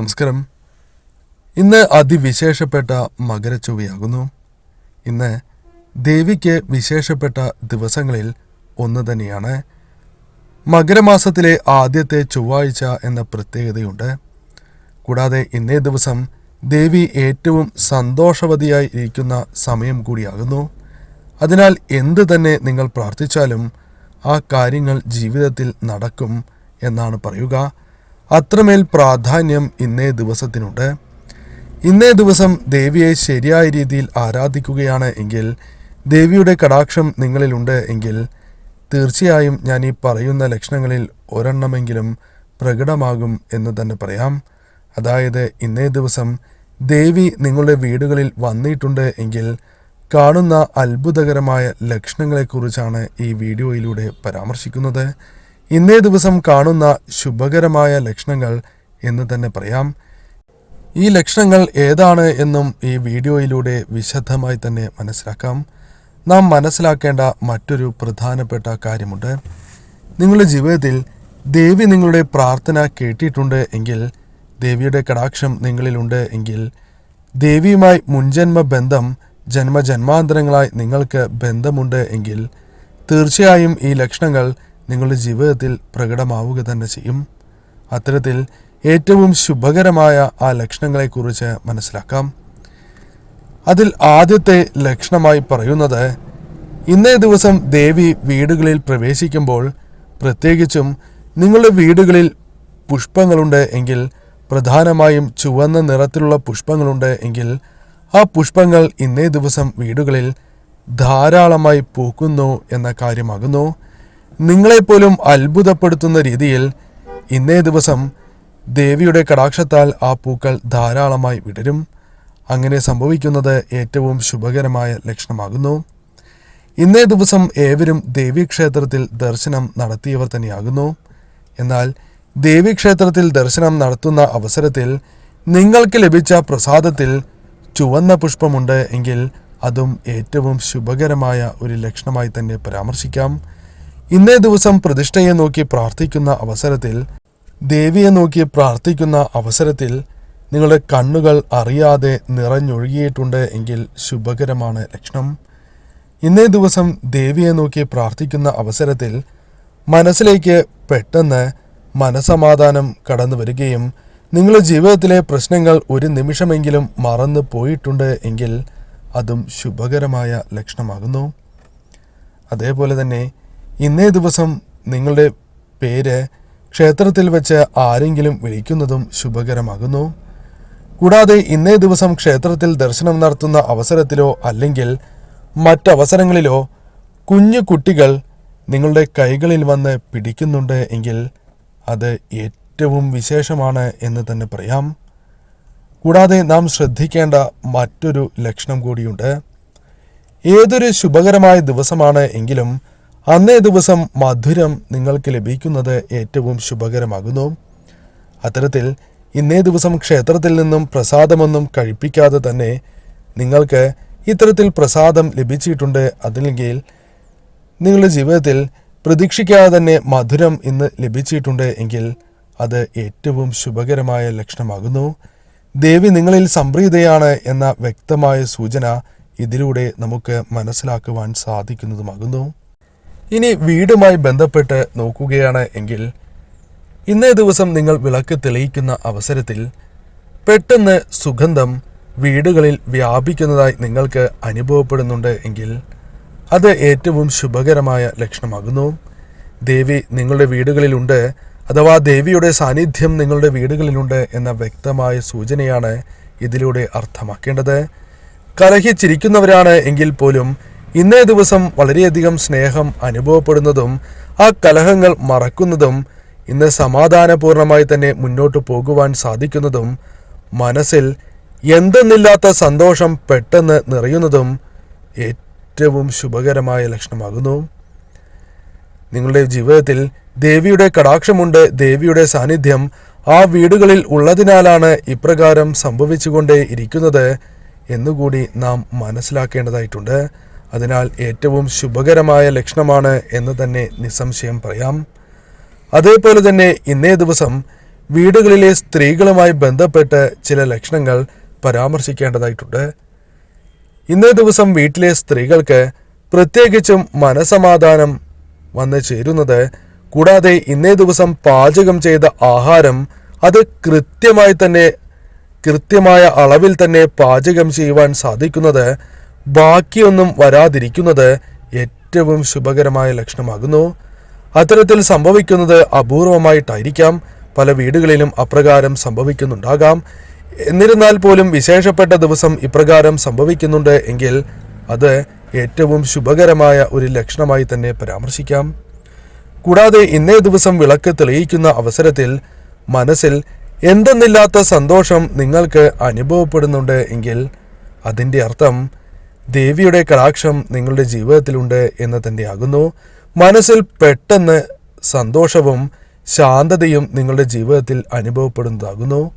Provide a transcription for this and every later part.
നമസ്കാരം. ഇന്ന് അതിവിശേഷപ്പെട്ട മകരച്ചൊവ്വയാകുന്നു. ഇന്ന് ദേവിക്ക് വിശേഷപ്പെട്ട ദിവസങ്ങളിൽ ഒന്ന് തന്നെയാണ്. മകരമാസത്തിലെ ആദ്യത്തെ ചൊവ്വാഴ്ച എന്ന പ്രത്യേകതയുണ്ട്. കൂടാതെ ഇന്നേ ദിവസം ദേവി ഏറ്റവും സന്തോഷവതിയായി ഇരിക്കുന്ന സമയം കൂടിയാകുന്നു. അതിനാൽ എന്ത് തന്നെ നിങ്ങൾ പ്രാർത്ഥിച്ചാലും ആ കാര്യങ്ങൾ ജീവിതത്തിൽ നടക്കും എന്നാണ് പറയുക. അത്രമേൽ പ്രാധാന്യം ഇന്നേ ദിവസത്തിനുണ്ട്. ഇന്നേ ദിവസം ദേവിയെ ശരിയായ രീതിയിൽ ആരാധിക്കുകയാണ് എങ്കിൽ ദേവിയുടെ കടാക്ഷം നിങ്ങളിലുണ്ട് എങ്കിൽ തീർച്ചയായും ഞാൻ ഈ പറയുന്ന ലക്ഷണങ്ങളിൽ ഒരെണ്ണമെങ്കിലും പ്രകടമാകും എന്ന് തന്നെ പറയാം. അതായത് ഇന്നേ ദിവസം ദേവി നിങ്ങളുടെ വീടുകളിൽ വന്നിട്ടുണ്ട് എങ്കിൽ കാണുന്ന അത്ഭുതകരമായ ലക്ഷണങ്ങളെക്കുറിച്ചാണ് ഈ വീഡിയോയിലൂടെ പരാമർശിക്കുന്നത്. ഇന്നേ ദിവസം കാണുന്ന ശുഭകരമായ ലക്ഷണങ്ങൾ എന്ന് തന്നെ പറയാം. ഈ ലക്ഷണങ്ങൾ ഏതാണ് എന്നും ഈ വീഡിയോയിലൂടെ വിശദമായി തന്നെ മനസ്സിലാക്കാം. നാം മനസ്സിലാക്കേണ്ട മറ്റൊരു പ്രധാനപ്പെട്ട കാര്യമുണ്ട്. നിങ്ങളുടെ ജീവിതത്തിൽ ദേവി നിങ്ങളുടെ പ്രാർത്ഥന കേട്ടിട്ടുണ്ട് എങ്കിൽ ദേവിയുടെ കടാക്ഷം നിങ്ങളിലുണ്ട് എങ്കിൽ ദേവിയുമായി മുൻജന്മ ബന്ധം ജന്മജന്മാന്തരങ്ങളായി നിങ്ങൾക്ക് ബന്ധമുണ്ട് എങ്കിൽ തീർച്ചയായും ഈ ലക്ഷണങ്ങൾ നിങ്ങളുടെ ജീവിതത്തിൽ പ്രകടമാവുക തന്നെ ചെയ്യും. അത്തരത്തിൽ ഏറ്റവും ശുഭകരമായ ആ ലക്ഷണങ്ങളെക്കുറിച്ച് മനസ്സിലാക്കാം. അതിൽ ആദ്യത്തെ ലക്ഷണമായി പറയുന്നത് ഇന്നേ ദിവസം ദേവി വീടുകളിൽ പ്രവേശിക്കുമ്പോൾ പ്രത്യേകിച്ചും നിങ്ങളുടെ വീടുകളിൽ പുഷ്പങ്ങളുണ്ട് എങ്കിൽ പ്രധാനമായും ചുവന്ന നിറത്തിലുള്ള പുഷ്പങ്ങളുണ്ട് എങ്കിൽ ആ പുഷ്പങ്ങൾ ഇന്നേ ദിവസം വീടുകളിൽ ധാരാളമായി പൂക്കുന്നു എന്ന കാര്യമാകുന്നു. നിങ്ങളെപ്പോലും അത്ഭുതപ്പെടുത്തുന്ന രീതിയിൽ ഇന്നേ ദിവസം ദേവിയുടെ കടാക്ഷത്താൽ ആ പൂക്കൾ ധാരാളമായി വിടരും. അങ്ങനെ സംഭവിക്കുന്നത് ഏറ്റവും ശുഭകരമായ ലക്ഷണമാകുന്നു. ഇന്നേ ദിവസം ഏവരും ദേവീക്ഷേത്രത്തിൽ ദർശനം നടത്തിയവർ തന്നെയാകുന്നു. എന്നാൽ ദേവീക്ഷേത്രത്തിൽ ദർശനം നടത്തുന്ന അവസരത്തിൽ നിങ്ങൾക്ക് ലഭിച്ച പ്രസാദത്തിൽ ചുവന്ന പുഷ്പമുണ്ട് എങ്കിൽ അതും ഏറ്റവും ശുഭകരമായ ഒരു ലക്ഷണമായി തന്നെ പരാമർശിക്കാം. ഇന്നേ ദിവസം പ്രതിഷ്ഠയെ നോക്കി പ്രാർത്ഥിക്കുന്ന അവസരത്തിൽ ദേവിയെ നോക്കി പ്രാർത്ഥിക്കുന്ന അവസരത്തിൽ നിങ്ങളുടെ കണ്ണുകൾ അറിയാതെ നിറഞ്ഞൊഴുകിയിട്ടുണ്ട് എങ്കിൽ ശുഭകരമാണ് ലക്ഷണം. ഇന്നേ ദിവസം ദേവിയെ നോക്കി പ്രാർത്ഥിക്കുന്ന അവസരത്തിൽ മനസ്സിലേക്ക് പെട്ടെന്ന് മനസമാധാനം കടന്നു വരികയും നിങ്ങളുടെ ജീവിതത്തിലെ പ്രശ്നങ്ങൾ ഒരു നിമിഷമെങ്കിലും മറന്നു പോയിട്ടുണ്ട് എങ്കിൽ അതും ശുഭകരമായ ലക്ഷണമാകുന്നു. അതേപോലെ തന്നെ ഇന്നേ ദിവസം നിങ്ങളുടെ പേര് ക്ഷേത്രത്തിൽ വെച്ച് ആരെങ്കിലും വിളിക്കുന്നതും ശുഭകരമാകുന്നു. കൂടാതെ ഇന്നേ ദിവസം ക്ഷേത്രത്തിൽ ദർശനം നടത്തുന്ന അവസരത്തിലോ അല്ലെങ്കിൽ മറ്റവസരങ്ങളിലോ കുഞ്ഞു കുട്ടികൾ നിങ്ങളുടെ കൈകളിൽ വന്ന് പിടിക്കുന്നുണ്ട് എങ്കിൽ അത് ഏറ്റവും വിശേഷമാണ് എന്ന് തന്നെ പറയാം. കൂടാതെ നാം ശ്രദ്ധിക്കേണ്ട മറ്റൊരു ലക്ഷണം കൂടിയുണ്ട്. ഏതൊരു ശുഭകരമായ ദിവസമാണ് എങ്കിലും അന്നേ ദിവസം മധുരം നിങ്ങൾക്ക് ലഭിക്കുന്നത് ഏറ്റവും ശുഭകരമാകുന്നു. അത്തരത്തിൽ ഇന്നേ ദിവസം ക്ഷേത്രത്തിൽ നിന്നും പ്രസാദമൊന്നും കഴിപ്പിക്കാതെ തന്നെ നിങ്ങൾക്ക് ഇത്തരത്തിൽ പ്രസാദം ലഭിച്ചിട്ടുണ്ട്. അതില്ലെങ്കിൽ നിങ്ങളുടെ ജീവിതത്തിൽ പ്രതീക്ഷിക്കാതെ തന്നെ മധുരം ഇന്ന് ലഭിച്ചിട്ടുണ്ട് എങ്കിൽ അത് ഏറ്റവും ശുഭകരമായ ലക്ഷണമാകുന്നു. ദേവി നിങ്ങളിൽ സംപ്രീതയാണ് എന്ന വ്യക്തമായ സൂചന ഇതിലൂടെ നമുക്ക് മനസ്സിലാക്കുവാൻ സാധിക്കുന്നതുമാകുന്നു. ഇനി വീടുമായി ബന്ധപ്പെട്ട് നോക്കുകയാണ് എങ്കിൽ ഇന്നേ ദിവസം നിങ്ങൾ വിളക്ക് തെളിയിക്കുന്ന അവസരത്തിൽ പെട്ടെന്ന് സുഗന്ധം വീടുകളിൽ വ്യാപിക്കുന്നതായി നിങ്ങൾക്ക് അനുഭവപ്പെടുന്നുണ്ട് എങ്കിൽ അത് ഏറ്റവും ശുഭകരമായ ലക്ഷണമാകുന്നു. ദേവി നിങ്ങളുടെ വീടുകളിലുണ്ട് അഥവാ ദേവിയുടെ സാന്നിധ്യം നിങ്ങളുടെ വീടുകളിലുണ്ട് എന്ന വ്യക്തമായ സൂചനയാണ് ഇതിലൂടെ അർത്ഥമാക്കേണ്ടത്. കലഹിച്ചിരിക്കുന്നവരാണ് എങ്കിൽ പോലും ഇന്നേ ദിവസം വളരെയധികം സ്നേഹം അനുഭവപ്പെടുന്നതും ആ കലഹങ്ങൾ മറക്കുന്നതും ഇന്ന് സമാധാനപൂർണമായി തന്നെ മുന്നോട്ട് പോകുവാൻ സാധിക്കുന്നതും മനസ്സിൽ എന്തെന്നില്ലാത്ത സന്തോഷം പെട്ടെന്ന് നിറയുന്നതും ഏറ്റവും ശുഭകരമായ ലക്ഷണമാകുന്നു. നിങ്ങളുടെ ജീവിതത്തിൽ ദേവിയുടെ കടാക്ഷമുണ്ട് ദേവിയുടെ സാന്നിധ്യം ആ വീടുകളിൽ ഉള്ളതിനാലാണ് ഇപ്രകാരം സംഭവിച്ചുകൊണ്ടേ ഇരിക്കുന്നത് എന്നുകൂടി നാം മനസ്സിലാക്കേണ്ടതായിട്ടുണ്ട്. അതിനാൽ ഏറ്റവും ശുഭകരമായ ലക്ഷണമാണ് എന്ന് തന്നെ നിസ്സംശയം പറയാം. അതേപോലെ തന്നെ ഇന്നേ ദിവസം വീടുകളിലെ സ്ത്രീകളുമായി ബന്ധപ്പെട്ട് ചില ലക്ഷണങ്ങൾ പരാമർശിക്കേണ്ടതായിട്ടുണ്ട്. ഇന്നേ ദിവസം വീട്ടിലെ സ്ത്രീകൾക്ക് പ്രത്യേകിച്ചും മനസമാധാനം വന്ന് ചേരുന്നത് കൂടാതെ ഇന്നേ ദിവസം പാചകം ചെയ്ത ആഹാരം അത് കൃത്യമായി തന്നെ കൃത്യമായ അളവിൽ തന്നെ പാചകം ചെയ്യുവാൻ സാധിക്കുന്നത് ബാക്കിയൊന്നും വരാതിരിക്കുന്നത് ഏറ്റവും ശുഭകരമായ ലക്ഷണമാകുന്നു. അത്തരത്തിൽ സംഭവിക്കുന്നത് അപൂർവമായിട്ടായിരിക്കാം. പല വീടുകളിലും അപ്രകാരം സംഭവിക്കുന്നുണ്ടാകാം. എന്നിരുന്നാൽ പോലും വിശേഷപ്പെട്ട ദിവസം ഇപ്രകാരം സംഭവിക്കുന്നുണ്ട് എങ്കിൽ അത് ഏറ്റവും ശുഭകരമായ ഒരു ലക്ഷണമായി തന്നെ പരാമർശിക്കാം. കൂടാതെ ഇന്നേ ദിവസം വിളക്ക് തെളിയിക്കുന്ന അവസരത്തിൽ മനസ്സിൽ എന്തെന്നില്ലാത്ത സന്തോഷം നിങ്ങൾക്ക് അനുഭവപ്പെടുന്നുണ്ട് എങ്കിൽ അതിന്റെ അർത്ഥം ദേവിയുടെ കടാക്ഷം നിങ്ങളുടെ ജീവിതത്തിലുണ്ട് എന്ന് തന്നെയാകുന്നു. മനസ്സിൽ പെട്ടെന്ന് സന്തോഷവും ശാന്തതയും നിങ്ങളുടെ ജീവിതത്തിൽ അനുഭവപ്പെടുന്നതാകുന്നു.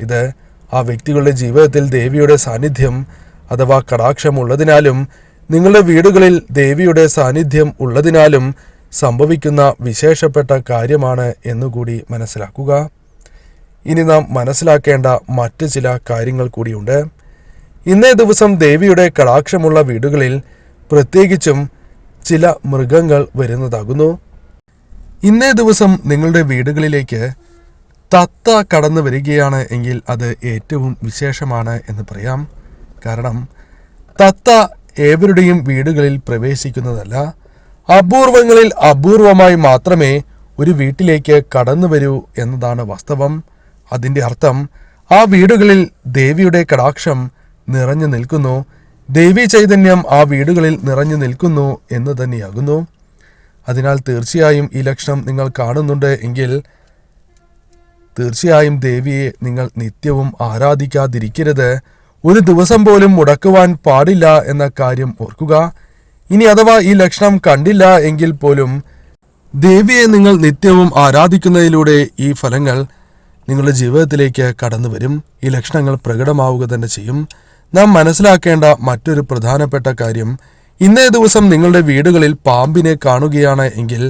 ഇത് ആ വ്യക്തികളുടെ ജീവിതത്തിൽ ദേവിയുടെ സാന്നിധ്യം അഥവാ കടാക്ഷം ഉള്ളതിനാലും നിങ്ങളുടെ വീടുകളിൽ ദേവിയുടെ സാന്നിധ്യം ഉള്ളതിനാലും സംഭവിക്കുന്ന വിശേഷപ്പെട്ട കാര്യമാണ് എന്നുകൂടി മനസ്സിലാക്കുക. ഇനി നാം മനസ്സിലാക്കേണ്ട മറ്റ് ചില കാര്യങ്ങൾ കൂടിയുണ്ട്. ഇന്നേ ദിവസം ദേവിയുടെ കടാക്ഷമുള്ള വീടുകളിൽ പ്രത്യേകിച്ചും ചില മൃഗങ്ങൾ വരുന്നതാകുന്നു. ഇന്നേ ദിവസം നിങ്ങളുടെ വീടുകളിലേക്ക് തത്ത കടന്നു വരികയാണ് എങ്കിൽ അത് ഏറ്റവും വിശേഷമാണ് എന്ന് പറയാം. കാരണം തത്ത ഏവരുടെയും വീടുകളിൽ പ്രവേശിക്കുന്നതല്ല. അപൂർവങ്ങളിൽ അപൂർവമായി മാത്രമേ ഒരു വീട്ടിലേക്ക് കടന്നു വരൂ എന്നതാണ് വാസ്തവം. അതിന്റെ അർത്ഥം ആ വീടുകളിൽ ദേവിയുടെ കടാക്ഷം നിറഞ്ഞു നിൽക്കുന്നു. ദൈവീ ചൈതന്യം ആ വീടുകളിൽ നിറഞ്ഞു നിൽക്കുന്നു എന്ന് തന്നെയാകുന്നു. അതിനാൽ തീർച്ചയായും ഈ ലക്ഷണം നിങ്ങൾ കാണുന്നുണ്ട് എങ്കിൽ തീർച്ചയായും ദേവിയെ നിങ്ങൾ നിത്യവും ആരാധിക്കാതിരിക്കരുത്. ഒരു ദിവസം പോലും മുടക്കുവാൻ പാടില്ല എന്ന കാര്യം ഓർക്കുക. ഇനി അഥവാ ഈ ലക്ഷണം കണ്ടില്ല എങ്കിൽ പോലും ദേവിയെ നിങ്ങൾ നിത്യവും ആരാധിക്കുന്നതിലൂടെ ഈ ഫലങ്ങൾ നിങ്ങളുടെ ജീവിതത്തിലേക്ക് കടന്നു വരും ഈ ലക്ഷണങ്ങൾ പ്രകടമാവുക തന്നെ ചെയ്യും. നാം മനസ്സിലാക്കേണ്ട മറ്റൊരു പ്രധാനപ്പെട്ട കാര്യം ഇന്നേ ദിവസം നിങ്ങളുടെ വീടുകളിൽ പാമ്പിനെ കാണുകയാണ് എങ്കിൽ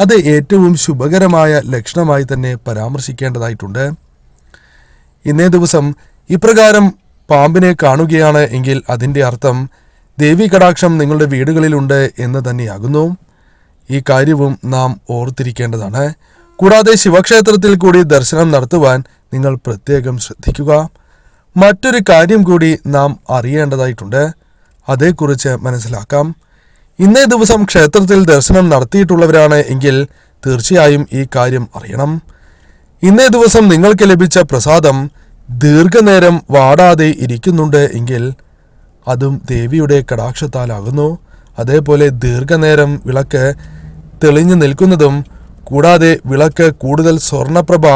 അത് ഏറ്റവും ശുഭകരമായ ലക്ഷണമായി തന്നെ പരാമർശിക്കേണ്ടതായിട്ടുണ്ട്. ഇന്നേ ദിവസം ഇപ്രകാരം പാമ്പിനെ കാണുകയാണ് എങ്കിൽ അതിന്റെ അർത്ഥം ദേവി കടാക്ഷം നിങ്ങളുടെ വീടുകളിലുണ്ട് എന്ന് തന്നെയാകുന്നു. ഈ കാര്യവും നാം ഓർത്തിരിക്കേണ്ടതാണ്. കൂടാതെ ശിവക്ഷേത്രത്തിൽ കൂടി ദർശനം നടത്തുവാൻ നിങ്ങൾ പ്രത്യേകം ശ്രദ്ധിക്കുക. മറ്റൊരു കാര്യം കൂടി നാം അറിയേണ്ടതായിട്ടുണ്ട്. അതേക്കുറിച്ച് മനസ്സിലാക്കാം. ഇന്നേ ദിവസം ക്ഷേത്രത്തിൽ ദർശനം നടത്തിയിട്ടുള്ളവരാണ് എങ്കിൽ തീർച്ചയായും ഈ കാര്യം അറിയണം. ഇന്നേ ദിവസം നിങ്ങൾക്ക് ലഭിച്ച പ്രസാദം ദീർഘനേരം വാടാതെ ഇരിക്കുന്നുണ്ട് എങ്കിൽ അതും ദേവിയുടെ കടാക്ഷത്താലാകുന്നു. അതേപോലെ ദീർഘനേരം വിളക്ക് തെളിഞ്ഞു നിൽക്കുന്നതും കൂടാതെ വിളക്ക് കൂടുതൽ സ്വർണപ്രഭ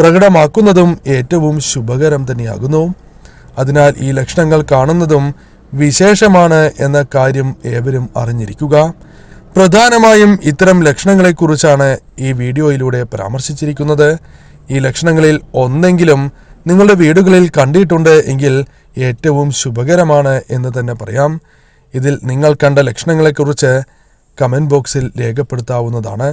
പ്രകടമാക്കുന്നതും ഏറ്റവും ശുഭകരം തന്നെയാകുന്നു. അതിനാൽ ഈ ലക്ഷണങ്ങൾ കാണുന്നതും വിശേഷമാണ് എന്ന കാര്യം ഏവരും അറിഞ്ഞിരിക്കുക. പ്രധാനമായും ഇത്തരം ലക്ഷണങ്ങളെക്കുറിച്ചാണ് ഈ വീഡിയോയിലൂടെ പരാമർശിച്ചിരിക്കുന്നത്. ഈ ലക്ഷണങ്ങളിൽ ഒന്നെങ്കിലും നിങ്ങളുടെ വീടുകളിൽ കണ്ടിട്ടുണ്ട് എങ്കിൽ ഏറ്റവും ശുഭകരമാണ് എന്ന് തന്നെ പറയാം. ഇതിൽ നിങ്ങൾ കണ്ട ലക്ഷണങ്ങളെക്കുറിച്ച് കമന്റ് ബോക്സിൽ രേഖപ്പെടുത്താവുന്നതാണ്.